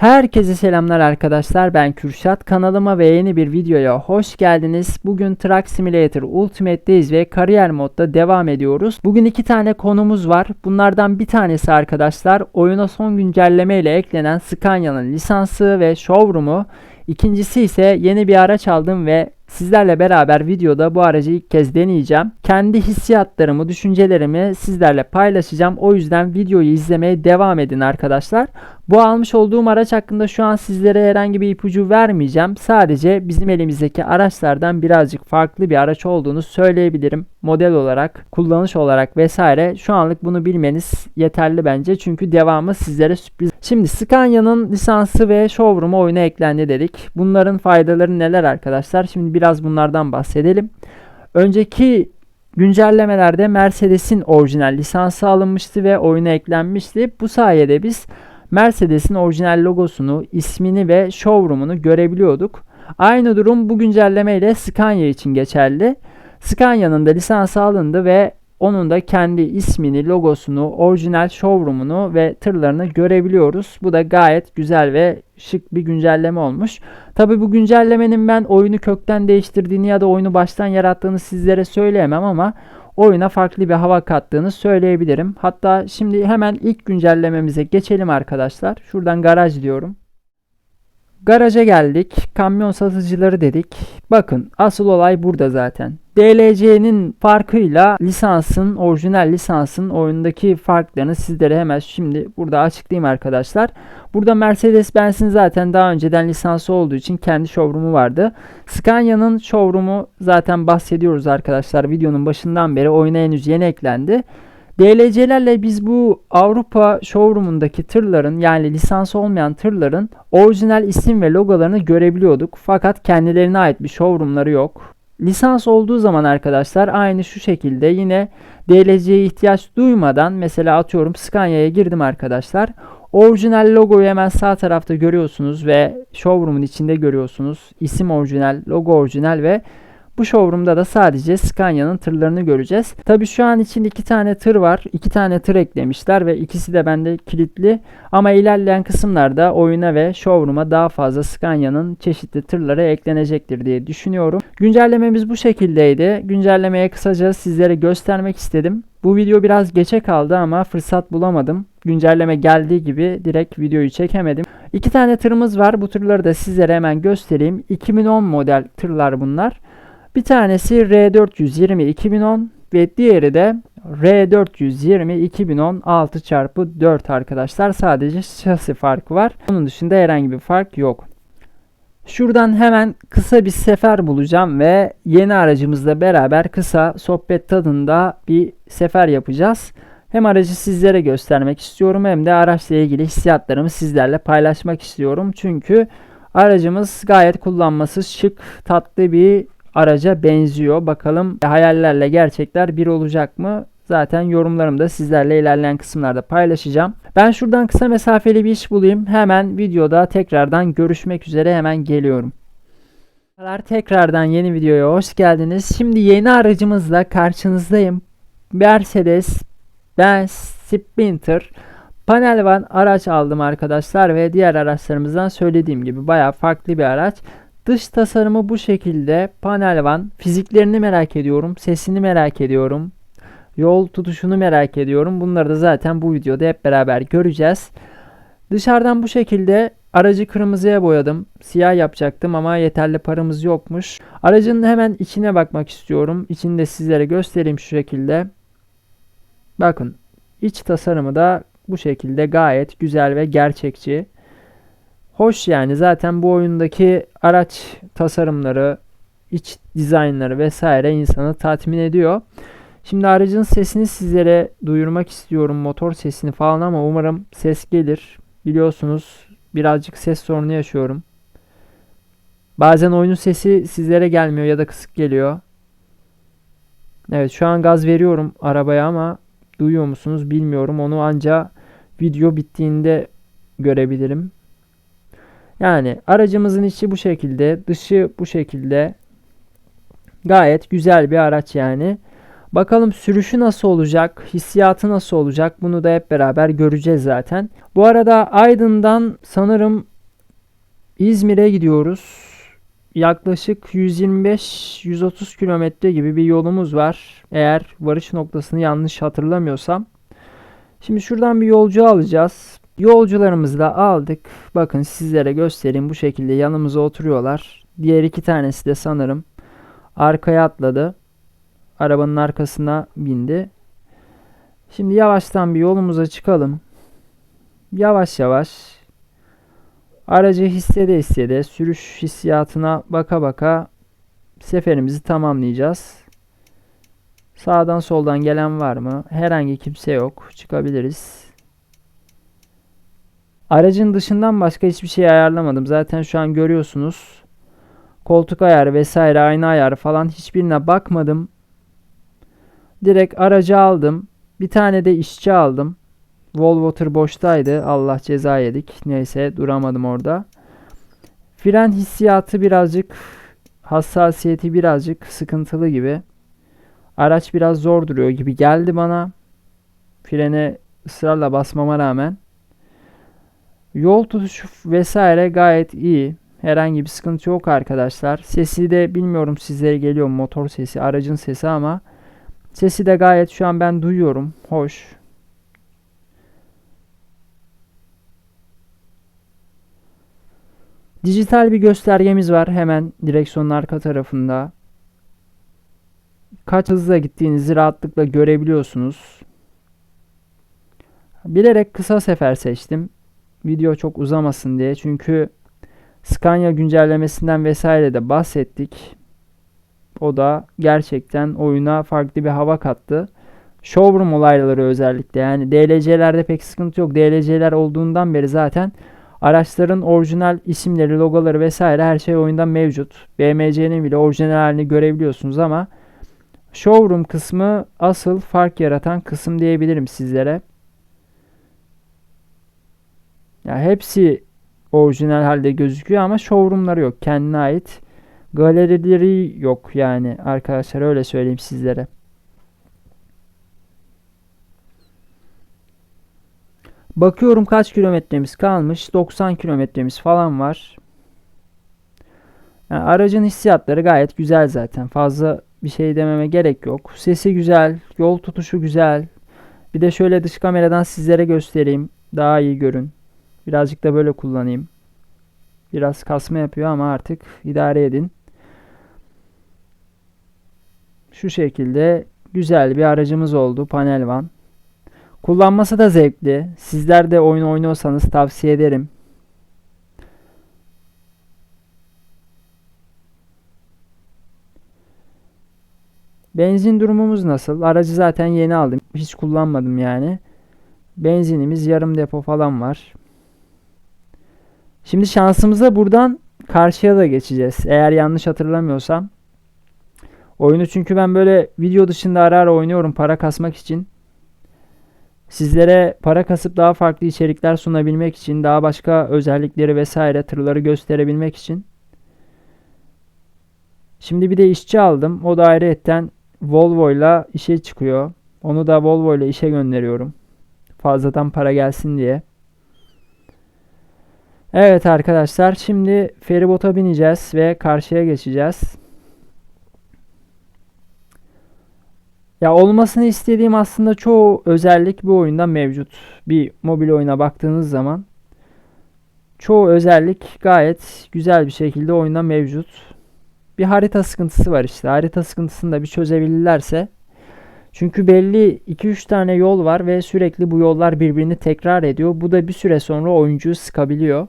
Herkese selamlar arkadaşlar ben Kürşat kanalıma ve yeni bir videoya hoş geldiniz. Bugün Truck Simulator Ultimate'deyiz ve kariyer modda devam ediyoruz. Bugün iki tane konumuz var. Bunlardan bir tanesi arkadaşlar oyuna son güncelleme ile eklenen Scania'nın lisansı ve showroom'u. İkincisi ise yeni bir araç aldım ve Sizlerle beraber videoda bu aracı ilk kez deneyeceğim. Kendi hissiyatlarımı, düşüncelerimi sizlerle paylaşacağım. O yüzden videoyu izlemeye devam edin arkadaşlar. Bu almış olduğum araç hakkında şu an sizlere herhangi bir ipucu vermeyeceğim. Sadece bizim elimizdeki araçlardan birazcık farklı bir araç olduğunu söyleyebilirim. Model olarak, kullanış olarak vesaire. Şu anlık bunu bilmeniz yeterli bence. Çünkü devamı sizlere sürpriz. Şimdi Scania'nın lisansı ve showroom'u oyuna eklendi dedik. Bunların faydaları neler arkadaşlar? Şimdi biraz bunlardan bahsedelim. Önceki güncellemelerde Mercedes'in orijinal lisansı alınmıştı ve oyuna eklenmişti. Bu sayede biz Mercedes'in orijinal logosunu, ismini ve showroom'unu görebiliyorduk. Aynı durum bu güncelleme ile Scania için geçerli. Scania'nın da lisansı alındı ve onun da kendi ismini, logosunu, orijinal showroom'unu ve tırlarını görebiliyoruz. Bu da gayet güzel ve şık bir güncelleme olmuş. Tabi bu güncellemenin ben oyunu kökten değiştirdiğini ya da oyunu baştan yarattığını sizlere söyleyemem ama oyuna farklı bir hava kattığını söyleyebilirim. Hatta şimdi hemen ilk güncellememize geçelim arkadaşlar. Şuradan garaj diyorum. Garaja geldik. Kamyon satıcıları dedik. Bakın asıl olay burada zaten. DLC'nin farkıyla lisansın, orijinal lisansın oyundaki farklarını sizlere hemen şimdi burada açıklayayım arkadaşlar. Burada Mercedes-Benz'in zaten daha önceden lisansı olduğu için kendi showroom'u vardı. Scania'nın showroom'u zaten bahsediyoruz arkadaşlar. Videonun başından beri oyuna henüz yeni eklendi. DLC'lerle biz bu Avrupa showroom'undaki tırların yani lisans olmayan tırların orijinal isim ve logolarını görebiliyorduk. Fakat kendilerine ait bir showroom'ları yok. Lisans olduğu zaman arkadaşlar aynı şu şekilde yine DLC'ye ihtiyaç duymadan mesela atıyorum Scania'ya girdim arkadaşlar. Orijinal logoyu hemen sağ tarafta görüyorsunuz ve showroom'un içinde görüyorsunuz. İsim orijinal, logo orijinal ve bu showroom'da da sadece Scania'nın tırlarını göreceğiz. Tabi şu an için iki tane tır var. iki tane tır eklemişler ve ikisi de bende kilitli. Ama ilerleyen kısımlarda oyuna ve showroom'a daha fazla Scania'nın çeşitli tırları eklenecektir diye düşünüyorum. Güncellememiz bu şekildeydi. Güncellemeye kısaca sizlere göstermek istedim. Bu video biraz geçe kaldı ama fırsat bulamadım. Güncelleme geldiği gibi direkt videoyu çekemedim. İki tane tırımız var. Bu tırları da sizlere hemen göstereyim. 2010 model tırlar bunlar. Bir tanesi R420 2010 ve diğeri de R420 2010 6 çarpı 4 arkadaşlar. Sadece şasi farkı var. Onun dışında herhangi bir fark yok. Şuradan hemen kısa bir sefer bulacağım ve yeni aracımızla beraber kısa sohbet tadında bir sefer yapacağız. Hem aracı sizlere göstermek istiyorum hem de araçla ilgili hissiyatlarımı sizlerle paylaşmak istiyorum. Çünkü aracımız gayet kullanması şık, tatlı bir araca benziyor. Bakalım hayallerle gerçekler bir olacak mı? Zaten yorumlarımda sizlerle ilerleyen kısımlarda paylaşacağım. Ben şuradan kısa mesafeli bir iş bulayım. Hemen videoda tekrardan görüşmek üzere hemen geliyorum. Tekrardan yeni videoya hoş geldiniz. Şimdi yeni aracımızla karşınızdayım. Mercedes Benz Sprinter Panel van araç aldım arkadaşlar ve diğer araçlarımızdan söylediğim gibi baya farklı bir araç. Dış tasarımı bu şekilde. Panel van. Fiziklerini merak ediyorum. Sesini merak ediyorum. Yol tutuşunu merak ediyorum. Bunları da zaten bu videoda hep beraber göreceğiz. Dışarıdan bu şekilde aracı kırmızıya boyadım. Siyah yapacaktım ama yeterli paramız yokmuş. Aracın hemen içine bakmak istiyorum. İçini de sizlere göstereyim şu şekilde. Bakın iç tasarımı da bu şekilde gayet güzel ve gerçekçi. Hoş yani zaten bu oyundaki araç tasarımları, iç dizaynları vesaire insanı tatmin ediyor. Şimdi aracın sesini sizlere duyurmak istiyorum. Motor sesini falan ama umarım ses gelir. Biliyorsunuz birazcık ses sorunu yaşıyorum. Bazen oyunun sesi sizlere gelmiyor ya da kısık geliyor. Evet şu an gaz veriyorum arabaya ama duyuyor musunuz bilmiyorum. Onu anca video bittiğinde görebilirim. Yani aracımızın içi bu şekilde, dışı bu şekilde. Gayet güzel bir araç yani. Bakalım sürüşü nasıl olacak, hissiyatı nasıl olacak bunu da hep beraber göreceğiz zaten. Bu arada Aydın'dan sanırım İzmir'e gidiyoruz. Yaklaşık 125-130 kilometre gibi bir yolumuz var. Eğer varış noktasını yanlış hatırlamıyorsam. Şimdi şuradan bir yolcu alacağız. Yolcularımızı da aldık. Bakın sizlere göstereyim. Bu şekilde yanımıza oturuyorlar. Diğer iki tanesi de sanırım arkaya atladı. Arabanın arkasına bindi. Şimdi yavaştan bir yolumuza çıkalım. Yavaş yavaş aracı hissede hissede sürüş hissiyatına baka baka seferimizi tamamlayacağız. Sağdan soldan gelen var mı? Herhangi kimse yok. Çıkabiliriz. Aracın dışından başka hiçbir şey ayarlamadım. Zaten şu an görüyorsunuz. Koltuk ayarı vesaire ayna ayarı falan hiçbirine bakmadım. Direkt aracı aldım. Bir tane de işçi aldım. Tır boştaydı. Allah ceza yedik. Neyse duramadım orada. Fren hissiyatı birazcık hassasiyeti birazcık sıkıntılı gibi. Araç biraz zor duruyor gibi geldi bana. Frene ısrarla basmama rağmen. Yol tutuşu vesaire gayet iyi. Herhangi bir sıkıntı yok arkadaşlar. Sesi de bilmiyorum sizlere geliyor motor sesi, aracın sesi ama sesi de gayet şu an ben duyuyorum. Hoş. Dijital bir göstergemiz var hemen direksiyonun arka tarafında. Kaç hızla gittiğinizi rahatlıkla görebiliyorsunuz. Bilerek kısa sefer seçtim. Video çok uzamasın diye. Çünkü Scania güncellemesinden vesaire de bahsettik. O da gerçekten oyuna farklı bir hava kattı. Showroom olayları özellikle yani DLC'lerde pek sıkıntı yok. DLC'ler olduğundan beri zaten araçların orijinal isimleri, logoları vesaire her şey oyunda mevcut. BMC'nin bile orijinal halini görebiliyorsunuz ama showroom kısmı asıl fark yaratan kısım diyebilirim sizlere. Ya hepsi orijinal halde gözüküyor ama showroomları yok. Kendine ait galerileri yok yani arkadaşlar öyle söyleyeyim sizlere. Bakıyorum kaç kilometremiz kalmış. 90 kilometremiz falan var. Yani aracın hissiyatları gayet güzel zaten. Fazla bir şey dememe gerek yok. Sesi güzel, yol tutuşu güzel. Bir de şöyle dış kameradan sizlere göstereyim. Daha iyi görün. Birazcık da böyle kullanayım. Biraz kasma yapıyor ama artık idare edin. Şu şekilde güzel bir aracımız oldu Panel Van. Kullanması da zevkli. Sizler de oyun oynuyorsanız tavsiye ederim. Benzin durumumuz nasıl? Aracı zaten yeni aldım. Hiç kullanmadım yani. Benzinimiz yarım depo falan var. Şimdi şansımıza buradan karşıya da geçeceğiz. Eğer yanlış hatırlamıyorsam. Oyunu çünkü ben böyle video dışında ara ara oynuyorum para kasmak için. Sizlere para kasıp daha farklı içerikler sunabilmek için, daha başka özellikleri vesaire tırları gösterebilmek için. Şimdi bir de işçi aldım. O da ayrıyetten Volvo ile işe çıkıyor. Onu da Volvo ile işe gönderiyorum. Fazladan para gelsin diye. Evet arkadaşlar şimdi feribota bineceğiz ve karşıya geçeceğiz. Ya olmasını istediğim aslında çoğu özellik bu oyunda mevcut. Bir mobil oyuna baktığınız zaman çoğu özellik gayet güzel bir şekilde oyunda mevcut. Bir harita sıkıntısı var işte. Harita sıkıntısını da bir çözebilirlerse. Çünkü belli 2-3 tane yol var ve sürekli bu yollar birbirini tekrar ediyor. Bu da bir süre sonra oyuncuyu sıkabiliyor.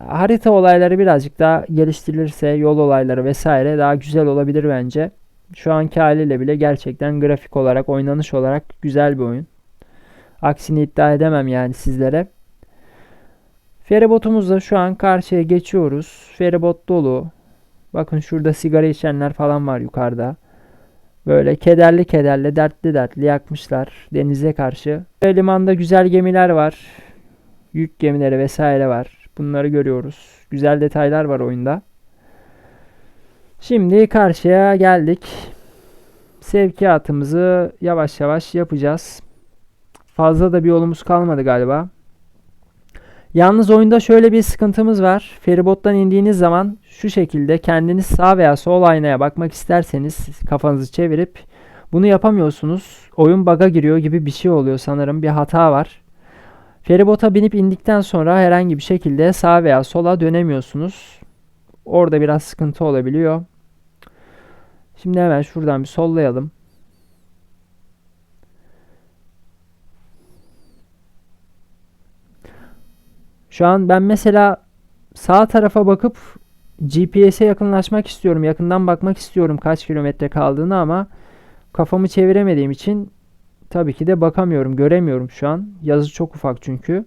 Harita olayları birazcık daha geliştirilirse yol olayları vesaire daha güzel olabilir bence. Şu anki haliyle bile gerçekten grafik olarak, oynanış olarak güzel bir oyun. Aksini iddia edemem yani sizlere. Feribotumuzla şu an karşıya geçiyoruz. Feribot dolu. Bakın şurada sigara içenler falan var yukarıda. Böyle kederli kederli, dertli dertli yakmışlar denize karşı. Limanda güzel gemiler var. Yük gemileri vesaire var. Bunları görüyoruz. Güzel detaylar var oyunda. Şimdi karşıya geldik. Sevkiyatımızı yavaş yavaş yapacağız. Fazla da bir yolumuz kalmadı galiba. Yalnız oyunda şöyle bir sıkıntımız var. Feribottan indiğiniz zaman şu şekilde kendiniz sağ veya sol aynaya bakmak isterseniz kafanızı çevirip bunu yapamıyorsunuz. Oyun bug'a giriyor gibi bir şey oluyor sanırım. Bir hata var. Feribota binip indikten sonra herhangi bir şekilde sağ veya sola dönemiyorsunuz. Orada biraz sıkıntı olabiliyor. Şimdi hemen şuradan bir sollayalım. Şu an ben mesela sağ tarafa bakıp GPS'e yakınlaşmak istiyorum. Yakından bakmak istiyorum kaç kilometre kaldığını ama kafamı çeviremediğim için tabii ki de bakamıyorum, göremiyorum şu an. Yazı çok ufak çünkü.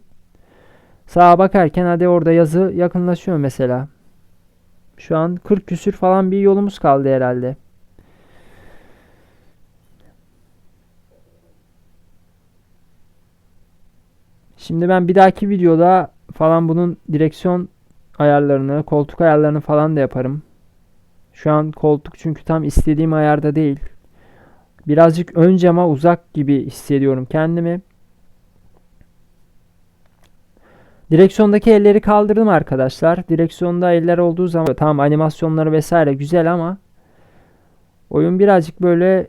Sağa bakarken hadi orada yazı yakınlaşıyor mesela. Şu an 40 küsür falan bir yolumuz kaldı herhalde. Şimdi ben bir dahaki videoda falan bunun direksiyon ayarlarını, koltuk ayarlarını falan da yaparım. Şu an koltuk çünkü tam istediğim ayarda değil. Birazcık ön cama uzak gibi hissediyorum kendimi. Direksiyondaki elleri kaldırdım arkadaşlar. Direksiyonda eller olduğu zaman tamam animasyonları vesaire güzel ama oyun birazcık böyle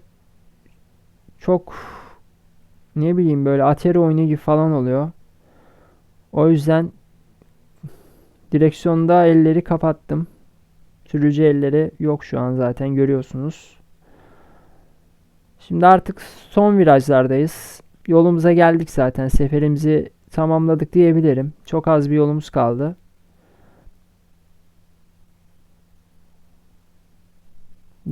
çok ne bileyim böyle Atari oyunu gibi falan oluyor. O yüzden direksiyonda elleri kapattım. Sürücü elleri yok şu an zaten görüyorsunuz. Şimdi artık son virajlardayız. Yolumuza geldik zaten. Seferimizi tamamladık diyebilirim. Çok az bir yolumuz kaldı.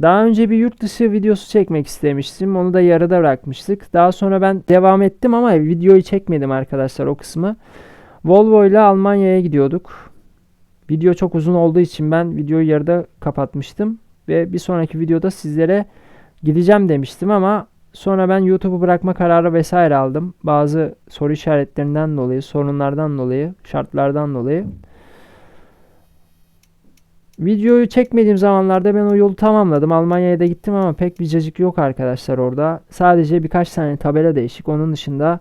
Daha önce bir yurt dışı videosu çekmek istemiştim. Onu da yarıda bırakmıştık. Daha sonra ben devam ettim ama videoyu çekmedim arkadaşlar o kısmı. Volvo ile Almanya'ya gidiyorduk. Video çok uzun olduğu için ben videoyu yarıda kapatmıştım. Ve bir sonraki videoda sizlere gideceğim demiştim ama sonra ben YouTube'u bırakma kararı vesaire aldım. Bazı soru işaretlerinden dolayı, sorunlardan dolayı, şartlardan dolayı. Videoyu çekmediğim zamanlarda ben o yolu tamamladım. Almanya'ya da gittim ama pek bir cacık yok arkadaşlar orada. Sadece birkaç tane tabela değişik. Onun dışında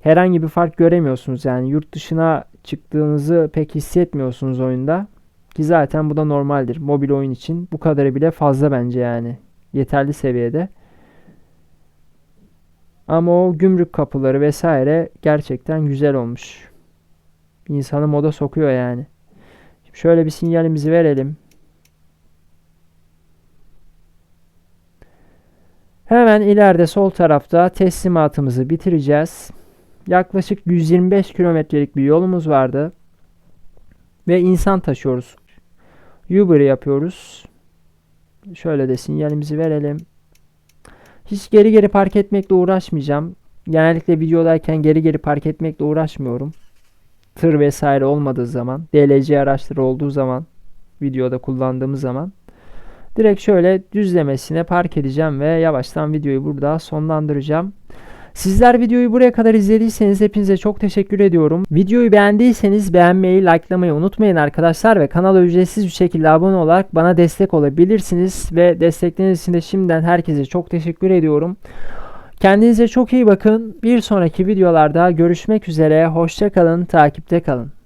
herhangi bir fark göremiyorsunuz. Yani yurt dışına çıktığınızı pek hissetmiyorsunuz oyunda. Ki zaten bu da normaldir. Mobil oyun için bu kadarı bile fazla bence yani. Yeterli seviyede. Ama o gümrük kapıları vesaire gerçekten güzel olmuş. İnsanı moda sokuyor yani. Şimdi şöyle bir sinyalimizi verelim. Hemen ileride sol tarafta teslimatımızı bitireceğiz. Yaklaşık 125 kilometrelik bir yolumuz vardı. Ve insan taşıyoruz. Uber yapıyoruz. Şöyle de sinyalimizi verelim. Hiç geri geri park etmekle uğraşmayacağım. Genellikle videodayken geri geri park etmekle uğraşmıyorum. Tır vesaire olmadığı zaman, DLC araçları olduğu zaman, videoda kullandığımız zaman direkt şöyle düzlemesine park edeceğim ve yavaştan videoyu burada sonlandıracağım. Sizler videoyu buraya kadar izlediyseniz hepinize çok teşekkür ediyorum. Videoyu beğendiyseniz beğenmeyi, likelamayı unutmayın arkadaşlar ve kanala ücretsiz bir şekilde abone olarak bana destek olabilirsiniz ve destekleriniz için de şimdiden herkese çok teşekkür ediyorum. Kendinize çok iyi bakın. Bir sonraki videolarda görüşmek üzere. Hoşçakalın, takipte kalın.